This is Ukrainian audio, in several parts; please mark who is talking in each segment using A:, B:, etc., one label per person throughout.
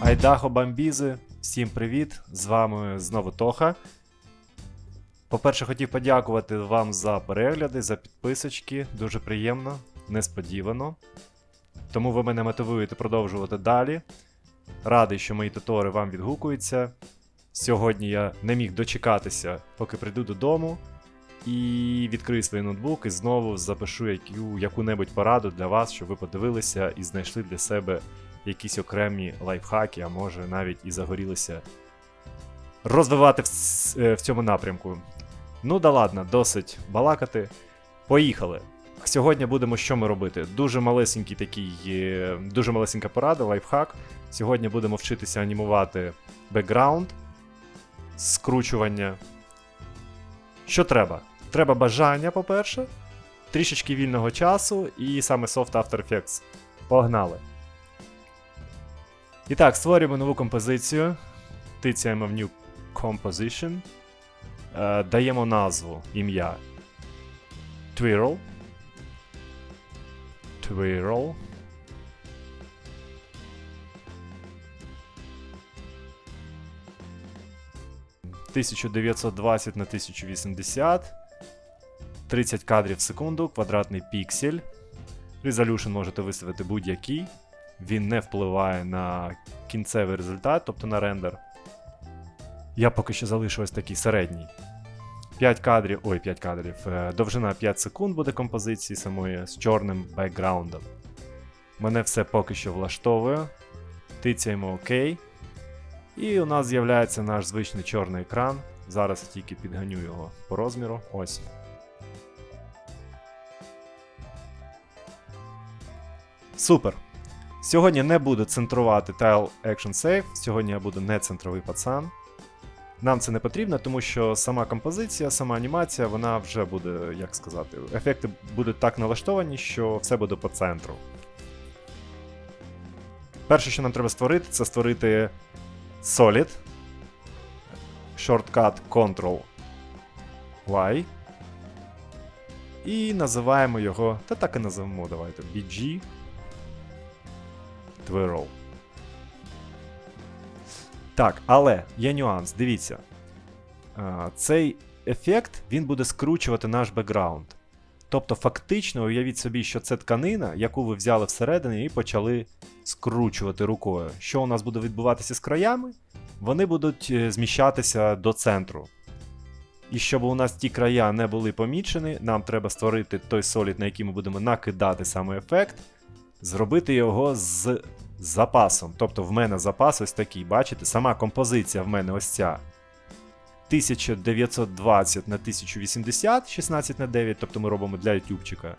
A: Айдахо Бамбізи, всім привіт! З вами знову Тоха. По-перше, хотів подякувати вам за перегляди, за підписочки. Дуже приємно, несподівано. Тому ви мене мотивуєте продовжувати далі. Радий, що мої тутори вам відгукуються. Сьогодні я не міг дочекатися, поки прийду додому. І відкрию свій ноутбук і знову запишу яку, яку-небудь пораду для вас, щоб ви подивилися і знайшли для себе якісь окремі лайфхаки, а може навіть і загорілися розвивати в, е, в цьому напрямку. Ну да ладно, досить балакати. Поїхали. Сьогодні будемо що ми робити? Дуже малесенький такий, е, дуже малесенька порада, лайфхак. Сьогодні будемо вчитися анімувати бекграунд, скручування. Що треба? Треба бажання, по-перше, трішечки вільного часу і саме Soft After Effects. Погнали! І так, створюємо нову композицію. Тицяємо в New Composition. Е, даємо назву ім'я Twirl. Twirl. «1920 на 1080 30 кадрів в секунду, квадратний піксель. Resolution можете виставити будь-який він не впливає на кінцевий результат, тобто на рендер. Я поки що залишу ось такий середній. 5 кадрів, ой, 5 кадрів. е, Довжина 5 секунд буде композиції самої з чорним бекграундом. Мене все поки що влаштовує. Тицяємо ОК. І у нас з'являється наш звичний чорний екран. Зараз я тільки підганю його по розміру. Ось. Супер. Сьогодні не буду центрувати Tile Action Save, сьогодні я буду не центровий пацан. Нам це не потрібно, тому що сама композиція, сама анімація, вона вже буде, як сказати, ефекти будуть так налаштовані, що все буде по центру. Перше, що нам треба створити, це створити Solid. Shortcut Ctrl Y. І називаємо його. Та так і називемо, давайте. BG Twirl. Так, але є нюанс, дивіться. Цей ефект він буде скручувати наш бекграунд. Тобто, фактично, уявіть собі, що це тканина, яку ви взяли всередині і почали скручувати рукою. Що у нас буде відбуватися з краями? Вони будуть е, зміщатися до центру. І щоб у нас ті края не були помічені, нам треба створити той солід, на який ми будемо накидати саме ефект, зробити його з запасом. Тобто в мене запас ось такий, бачите, сама композиція в мене ось ця. 1920 на 1080, 16 на 9, тобто ми робимо для ютубчика.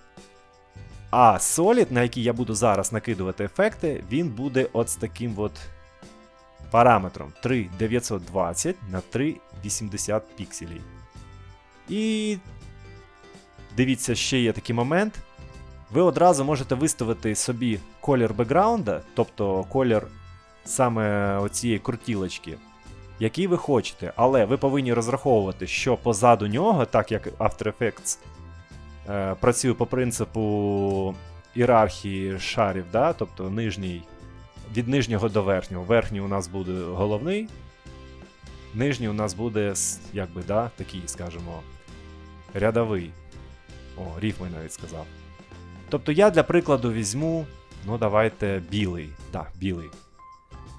A: А Solid, на який я буду зараз накидувати ефекти, він буде от з таким от параметром 3920 на 380 пікселів. І дивіться, ще є такий момент. Ви одразу можете виставити собі колір бекграунда, тобто колір саме оцієї крутілочки, який ви хочете, але ви повинні розраховувати, що позаду нього, так як After Effects е, працює по принципу ієрархії шарів, да? тобто нижній, від нижнього до верхнього. Верхній у нас буде головний, нижній у нас буде якби, да, такий, скажімо, рядовий. О, ріфми навіть сказав. Тобто я для прикладу візьму, ну давайте білий. Так, білий.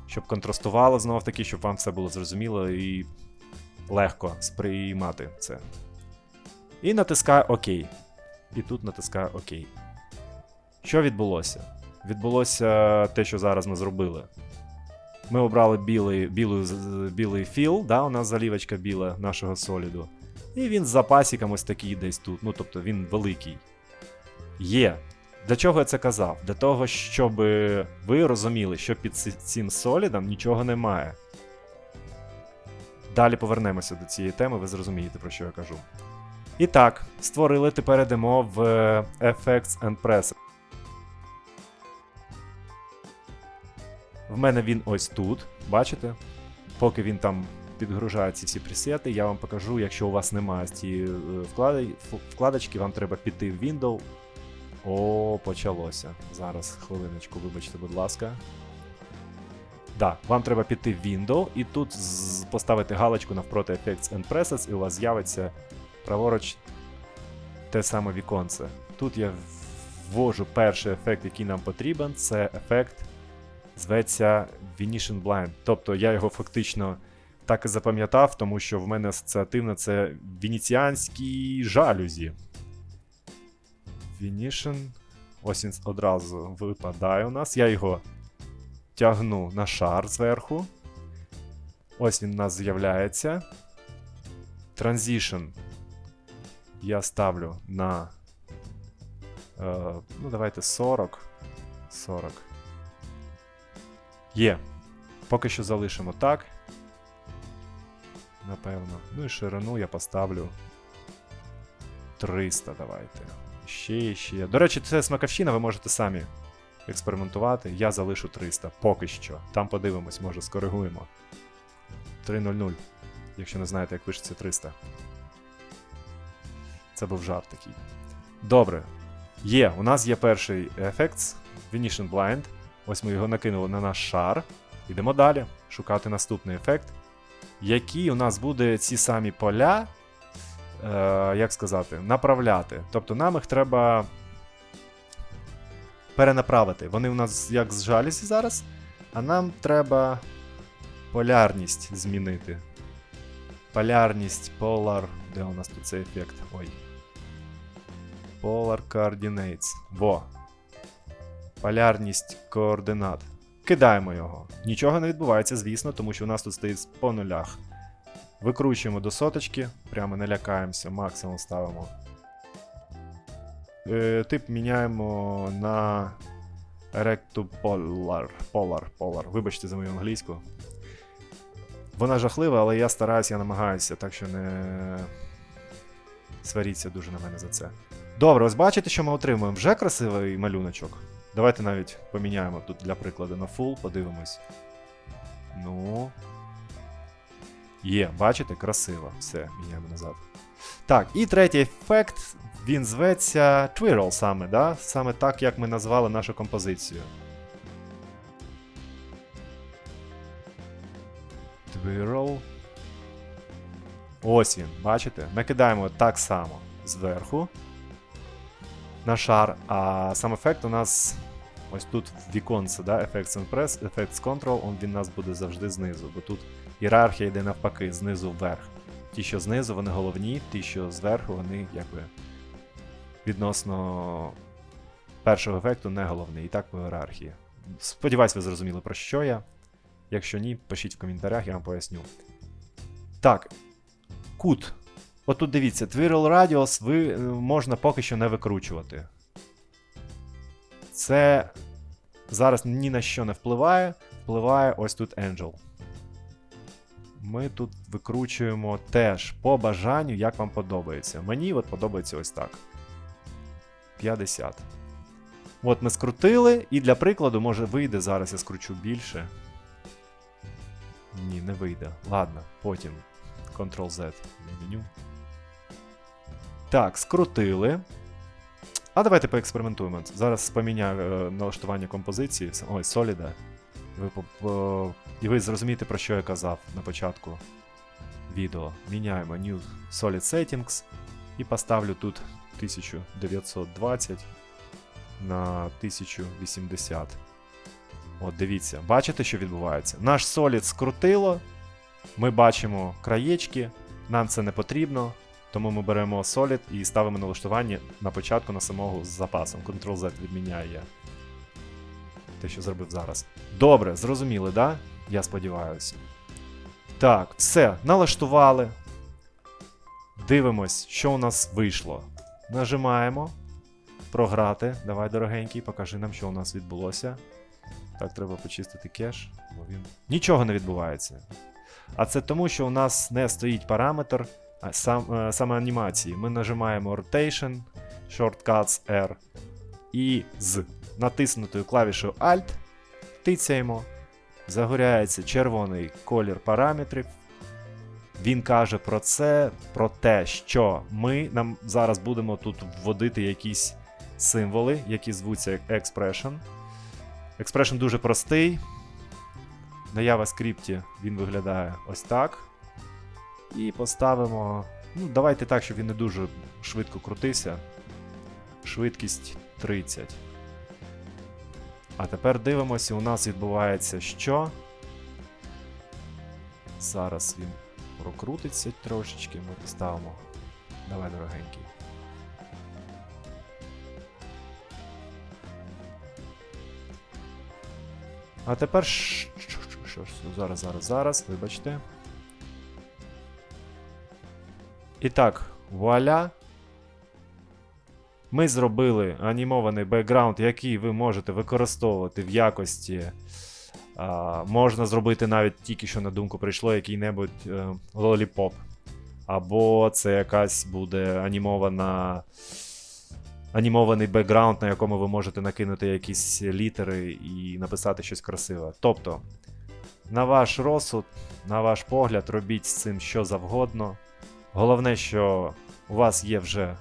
A: Щоб контрастувало знов таки, щоб вам все було зрозуміло і легко сприймати це. І натискаю ОК. І тут натискаю ОК. Що відбулося? Відбулося те, що зараз ми зробили. Ми обрали білий, білий, білий філ, да, у нас залівочка біла нашого соліду. І він з запасиком ось такий десь тут. Ну, тобто він великий. Є. Для чого я це казав? Для того, щоб ви розуміли, що під цим солідом нічого немає. Далі повернемося до цієї теми, ви зрозумієте, про що я кажу. І так, створили, тепер йдемо в е, Effects and Press. В мене він ось тут, бачите? Поки він там підгружає ці всі пресети, я вам покажу, якщо у вас немає цієї е, вкладочки, вам треба піти в Windows. О, почалося. Зараз хвилиночку, вибачте, будь ласка. Да, вам треба піти в Windows і тут поставити галочку навпроти Effects and Presets, і у вас з'явиться праворуч те саме віконце. Тут я ввожу перший ефект, який нам потрібен. Це ефект зветься Venetian Blind. Тобто я його фактично так і запам'ятав, тому що в мене асоціативно це венеціанські жалюзі. Venetian. Ось він одразу випадає у нас. Я його тягну на шар зверху. Ось він у нас з'являється. Transition я ставлю на. Е, ну, давайте 40. 40. Є. Поки що залишимо так. Напевно. Ну і ширину я поставлю 300, давайте. Ще ще. До речі, це смаковщина, ви можете самі експериментувати. Я залишу 300. Поки що. Там подивимось, може скоригуємо. 3.00. Якщо не знаєте, як пишеться 300. Це був жарт такий. Добре. Є, у нас є перший ефект Venetian Blind. Ось ми його накинули на наш шар. Йдемо далі шукати наступний ефект. Який у нас буде ці самі поля, е, як сказати, направляти. Тобто нам їх треба перенаправити. Вони у нас як з жалюзі зараз, а нам треба полярність змінити. Полярність, polar. Де у нас тут цей ефект? Ой. Polar Coordinates. Во. Полярність координат. Кидаємо його. Нічого не відбувається, звісно, тому що у нас тут стоїть по нулях. Викручуємо до соточки, прямо не лякаємося, максимум ставимо. Е, тип міняємо на Recto Polar. Polar, Polar. Вибачте за мою англійську. Вона жахлива, але я стараюся, я намагаюся, так що не сваріться дуже на мене за це. Добре, ось бачите, що ми отримуємо. Вже красивий малюночок. Давайте навіть поміняємо тут для прикладу на full, подивимось. Ну. Є, бачите, красиво. Все, міняємо назад. Так, і третій ефект, він зветься Twirl саме, да? Саме так, як ми назвали нашу композицію. Twirl. Ось він, бачите? Ми кидаємо так само зверху на шар, а сам ефект у нас ось тут віконце, да? Effects and Press, Effects Control, він нас буде завжди знизу, бо тут ієрархія йде навпаки, знизу вверх. Ті, що знизу, вони головні, ті, що зверху, вони якби відносно першого ефекту не головний. І так по ієрархії. Сподіваюсь, ви зрозуміли, про що я. Якщо ні, пишіть в коментарях, я вам поясню. Так. Кут. Отут дивіться, Twirl Radius ви, е, можна поки що не викручувати. Це зараз ні на що не впливає. Впливає ось тут Angel. Ми тут викручуємо теж по бажанню, як вам подобається. Мені от подобається ось так. 50. От ми скрутили, і для прикладу, може вийде зараз, я скручу більше. Ні, не вийде. Ладно, потім. Ctrl-Z меню. Так, скрутили. А давайте поекспериментуємо. Зараз поміняю е, налаштування композиції. Ой, Solid. Ви, і ви зрозумієте, про що я казав на початку відео. Міняємо New Solid Settings і поставлю тут 1920 на 1080. От дивіться, бачите, що відбувається? Наш Solid скрутило. Ми бачимо краєчки, нам це не потрібно, тому ми беремо Solid і ставимо налаштування на початку на самого з запасом. Ctrl-Z відміняю я. Те, що зробив зараз. Добре, зрозуміли, да? Я сподіваюся. Так, все, налаштували. Дивимось, що у нас вийшло. Нажимаємо. Програти. Давай, дорогенький, покажи нам, що у нас відбулося. Так, треба почистити кеш, бо він. Нічого не відбувається. А це тому, що у нас не стоїть параметр а сам, е, саме анімації. Ми нажимаємо Rotation, Shortcuts R і з натиснутою клавішою Alt тицяємо. Загоряється червоний колір параметрів. Він каже про це, про те, що ми нам зараз будемо тут вводити якісь символи, які звуться expression. Expression дуже простий. На JavaScript він виглядає ось так. І поставимо. Ну, давайте так, щоб він не дуже швидко крутився. Швидкість 30. А тепер дивимося, у нас відбувається що? Зараз він прокрутиться трошечки, ми поставимо. Давай, дорогенький. А тепер. Що ж, зараз, зараз, зараз, вибачте. І так, вуаля. Ми зробили анімований бекграунд, який ви можете використовувати в якості. А, можна зробити навіть тільки що на думку прийшло який-небудь е, лоліпоп. Або це якась буде анімована. Анімований бекграунд, на якому ви можете накинути якісь літери і написати щось красиве. Тобто, на ваш розсуд, на ваш погляд, робіть з цим що завгодно. Головне, що у вас є вже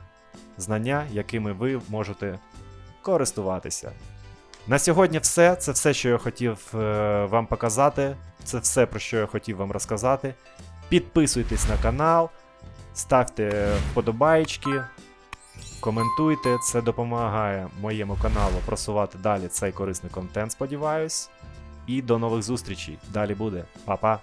A: знання, якими ви можете користуватися. На сьогодні все. Це все, що я хотів е, вам показати. Це все, про що я хотів вам розказати. Підписуйтесь на канал, ставте вподобайки, коментуйте. Це допомагає моєму каналу просувати далі цей корисний контент, сподіваюсь. І до нових зустрічей. Далі буде. Па-па!